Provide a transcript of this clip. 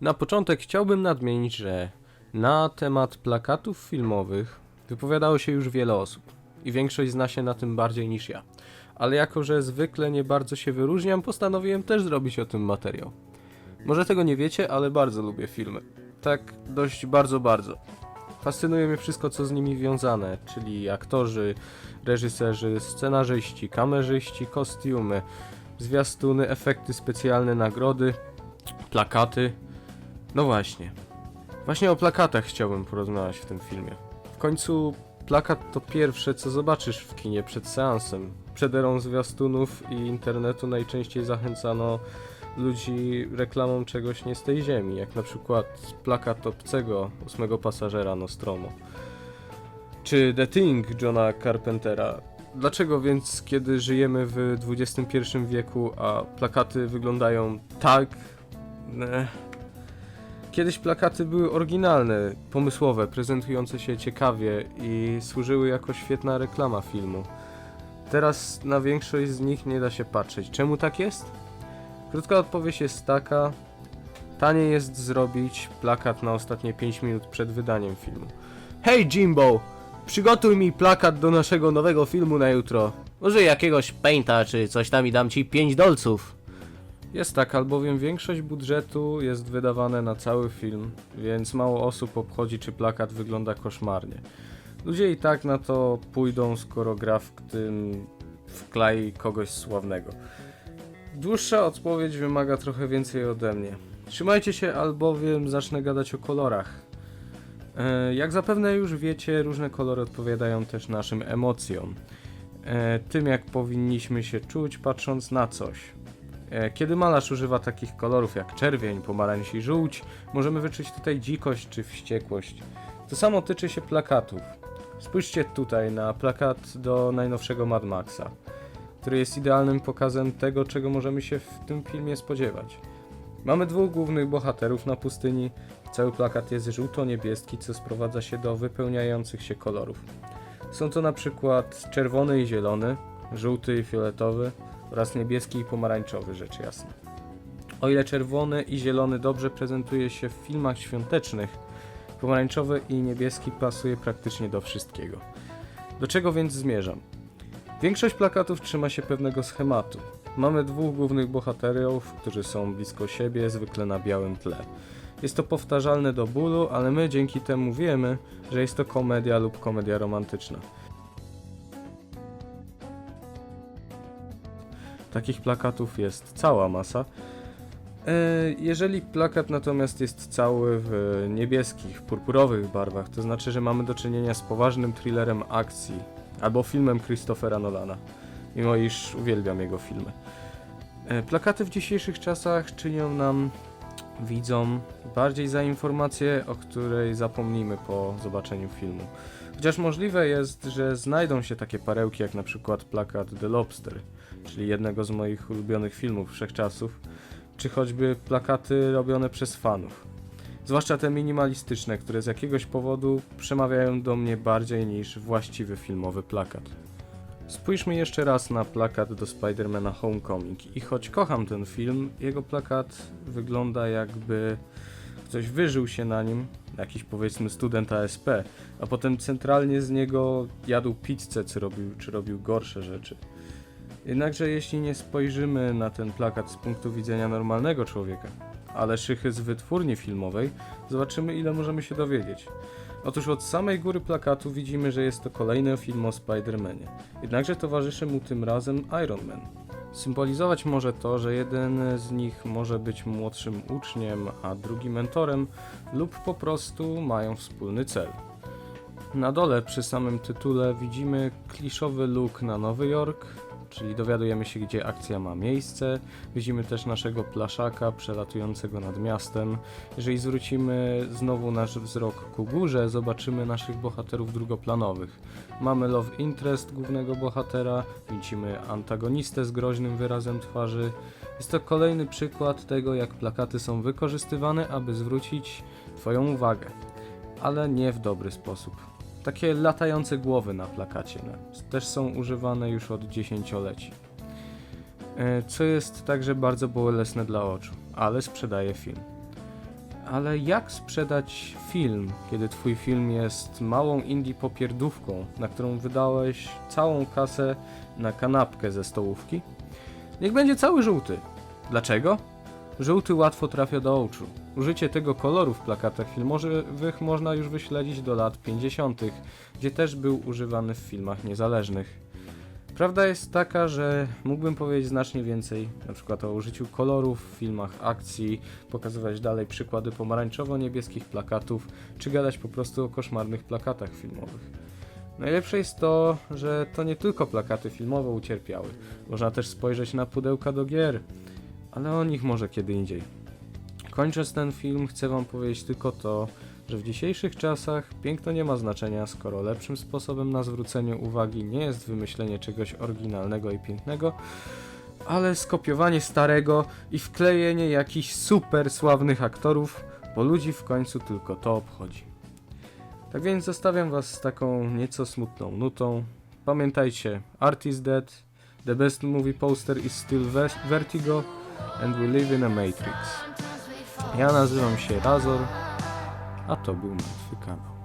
Na początek chciałbym nadmienić, że na temat plakatów filmowych wypowiadało się już wiele osób i większość zna się na tym bardziej niż ja. Ale jako, że zwykle nie bardzo się wyróżniam, postanowiłem też zrobić o tym materiał. Może tego nie wiecie, ale bardzo lubię filmy. Tak dość bardzo, bardzo. Fascynuje mnie wszystko, co z nimi wiązane, czyli aktorzy, reżyserzy, scenarzyści, kamerzyści, kostiumy, zwiastuny, efekty specjalne, nagrody, plakaty. No właśnie. Właśnie o plakatach chciałbym porozmawiać w tym filmie. W końcu plakat to pierwsze, co zobaczysz w kinie przed seansem. Przed erą zwiastunów i internetu najczęściej zachęcano ludzi reklamą czegoś nie z tej ziemi, jak na przykład plakat obcego ósmego pasażera Nostromo. Czy The Thing Johna Carpentera. Dlaczego więc, kiedy żyjemy w XXI wieku, a plakaty wyglądają tak... Ne. Kiedyś plakaty były oryginalne, pomysłowe, prezentujące się ciekawie i służyły jako świetna reklama filmu. Teraz na większość z nich nie da się patrzeć. Czemu tak jest? Krótka odpowiedź jest taka: taniej jest zrobić plakat na ostatnie 5 minut przed wydaniem filmu. Hej Jimbo! Przygotuj mi plakat do naszego nowego filmu na jutro. Użyj jakiegoś painta czy coś tam i dam ci 5 dolców. Jest tak, albowiem większość budżetu jest wydawane na cały film, więc mało osób obchodzi, czy plakat wygląda koszmarnie. Ludzie i tak na to pójdą, skoro gra w tym wklei kogoś sławnego. Dłuższa odpowiedź wymaga trochę więcej ode mnie. Trzymajcie się, albowiem zacznę gadać o kolorach. E, Jak zapewne już wiecie, różne kolory odpowiadają też naszym emocjom. E, Tym, jak powinniśmy się czuć, patrząc na coś. E, Kiedy malarz używa takich kolorów jak czerwień, pomarańcz i żółć, możemy wyczuć tutaj dzikość czy wściekłość. To samo tyczy się plakatów. Spójrzcie tutaj na plakat do najnowszego Mad Maxa, który jest idealnym pokazem tego, czego możemy się w tym filmie spodziewać. Mamy dwóch głównych bohaterów na pustyni. Cały plakat jest żółto-niebieski, co sprowadza się do wypełniających się kolorów. Są to na przykład czerwony i zielony, żółty i fioletowy oraz niebieski i pomarańczowy, rzecz jasna. O ile czerwony i zielony dobrze prezentuje się w filmach świątecznych, pomarańczowy i niebieski pasuje praktycznie do wszystkiego. Do czego więc zmierzam? Większość plakatów trzyma się pewnego schematu. Mamy dwóch głównych bohaterów, którzy są blisko siebie, zwykle na białym tle. Jest to powtarzalne do bólu, ale my dzięki temu wiemy, że jest to komedia lub komedia romantyczna. Takich plakatów jest cała masa. E, Jeżeli plakat natomiast jest cały w niebieskich, purpurowych barwach, to znaczy, że mamy do czynienia z poważnym thrillerem akcji albo filmem Christophera Nolana, mimo iż uwielbiam jego filmy. E, Plakaty w dzisiejszych czasach czynią nam, widzom, bardziej za informację, o której zapomnimy po zobaczeniu filmu. Chociaż możliwe jest, że znajdą się takie parełki jak na przykład plakat The Lobster, czyli jednego z moich ulubionych filmów wszechczasów, czy choćby plakaty robione przez fanów. Zwłaszcza te minimalistyczne, które z jakiegoś powodu przemawiają do mnie bardziej niż właściwy filmowy plakat. Spójrzmy jeszcze raz na plakat do Spidermana Homecoming i choć kocham ten film, jego plakat wygląda jakby ktoś wyżył się na nim, jakiś powiedzmy student ASP, a potem centralnie z niego jadł pizzę, czy robił, czy robił gorsze rzeczy. Jednakże jeśli nie spojrzymy na ten plakat z punktu widzenia normalnego człowieka, ale szychy z wytwórni filmowej, zobaczymy ile możemy się dowiedzieć. Otóż od samej góry plakatu widzimy, że jest to kolejny film o Spider-Manie. Jednakże towarzyszy mu tym razem Iron Man. Symbolizować może to, że jeden z nich może być młodszym uczniem, a drugi mentorem, lub po prostu mają wspólny cel. Na dole przy samym tytule widzimy kliszowy look na Nowy Jork, czyli dowiadujemy się gdzie akcja ma miejsce. Widzimy też naszego plaszaka przelatującego nad miastem. Jeżeli zwrócimy znowu nasz wzrok ku górze, zobaczymy naszych bohaterów drugoplanowych. Mamy love interest głównego bohatera, widzimy antagonistę z groźnym wyrazem twarzy. Jest to kolejny przykład tego, jak plakaty są wykorzystywane, aby zwrócić Twoją uwagę, ale nie w dobry sposób. Takie latające głowy na plakacie też są używane już od dziesięcioleci. E, Co jest także bardzo bolesne dla oczu, ale sprzedaje film. Ale jak sprzedać film, kiedy twój film jest małą indie popierdówką, na którą wydałeś całą kasę na kanapkę ze stołówki? Niech będzie cały żółty. Dlaczego? Żółty łatwo trafia do oczu. Użycie tego koloru w plakatach filmowych można już wyśledzić do lat 50., gdzie też był używany w filmach niezależnych. Prawda jest taka, że mógłbym powiedzieć znacznie więcej, na przykład o użyciu kolorów w filmach akcji, pokazywać dalej przykłady pomarańczowo-niebieskich plakatów, czy gadać po prostu o koszmarnych plakatach filmowych. Najlepsze jest to, że to nie tylko plakaty filmowe ucierpiały. Można też spojrzeć na pudełka do gier, ale o nich może kiedy indziej. Kończąc ten film, chcę Wam powiedzieć tylko to, że w dzisiejszych czasach piękno nie ma znaczenia, skoro lepszym sposobem na zwrócenie uwagi nie jest wymyślenie czegoś oryginalnego i pięknego, ale skopiowanie starego i wklejenie jakichś super sławnych aktorów, bo ludzi w końcu tylko to obchodzi. Tak więc zostawiam Was z taką nieco smutną nutą. Pamiętajcie, art is dead, the best movie poster is still ve- vertigo, and we live in a matrix. Ja nazywam się Razor, a to był Martwy Kanał.